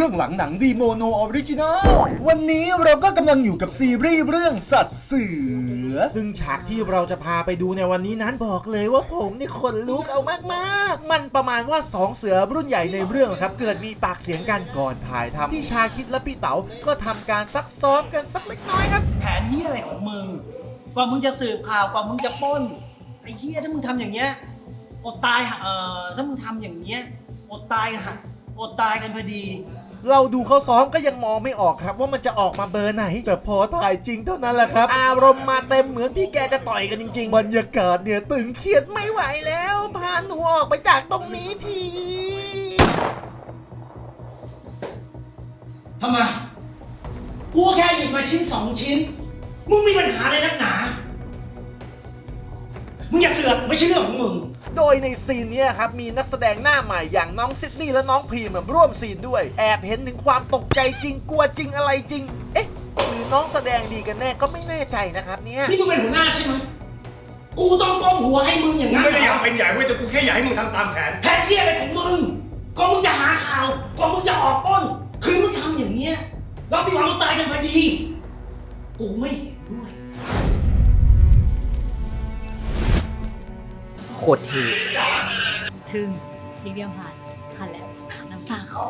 บื้องหลังหนังดีโมโนออริจินอลวันนี้เราก็กำลังอยู่กับซีรีส์เรื่องสัตว์เสือ ซึ่งฉากที่เราจะพาไปดูในวันนี้นั้นบอกเลยว่าผมนี่ขนลุกเอามากๆ มันประมาณว่าสองเสือรุ่นใหญ่ในเรื่องครับ เกิดมีปากเสียงกันก่อนถ่ายทำพี่ชาคิดและพี่เต๋าก็ทำการซักซ้อมกันสักเล็กน้อยครับ แผนเฮียอะไรของมึงกว่ามึงจะสืบข่าวกว่ามึงจะปล้นไอ้เฮียถ้ามึงทำอย่างเงี้ยอดตายหะเอ่อถ้ามึงทำอย่างเงี้ยอดตายหะอดตายกันพอดี เราดูเขาซ้อมก็ยังมองไม่ออกครับ ว่ามันจะออกมาเบอร์ไหน แต่พอถ่ายจริงเท่านั้นแหละครับ อารมณ์มาเต็มเหมือนพี่แกจะต่อยกันจริงๆบรรยากาศเนี่ยตึงเครียดไม่ไหวแล้วพาหนูออกไปจากตรงนี้ทีทำไม กูแค่หยิบมาชิ้นสองชิ้น มึงมีปัญหาอะไรนักหนามึง อย่าเสือกไม่ใช่เรื่องของมึง โดยในซีนเนี้ยครับ มีนักแสดงหน้าใหม่อย่างน้องซิดนีย์และน้องพรีมมาร่วมซีนด้วย แอบเห็นถึงความตกใจจริงกลัวจริงอะไรจริง เอ๊ะ หรือน้องแสดงดีกันแน่ก็ไม่แน่ใจนะครับเนี่ยนี่มึงเป็นหัวหน้าใช่ไหมกูต้องก้มหัวให้มึงอย่างกูนั้นไม่ได้เหอรยาอกเป็นใหญ่เว้ยแต่กูแค่อยากให้มึงทำตามแผน แผนเฮียอะไรของมึงก็มึงจะหาข่าวก็มึงจะออกปล้น คือมึงทำอย่างเงี้ยแล้วพี่หวังมึงตายกันพอดี กูไม่เห็นด้วย ตรเท่ทึ่งพี่เดียวผ่านผ่านแล้วน้ำตาคอ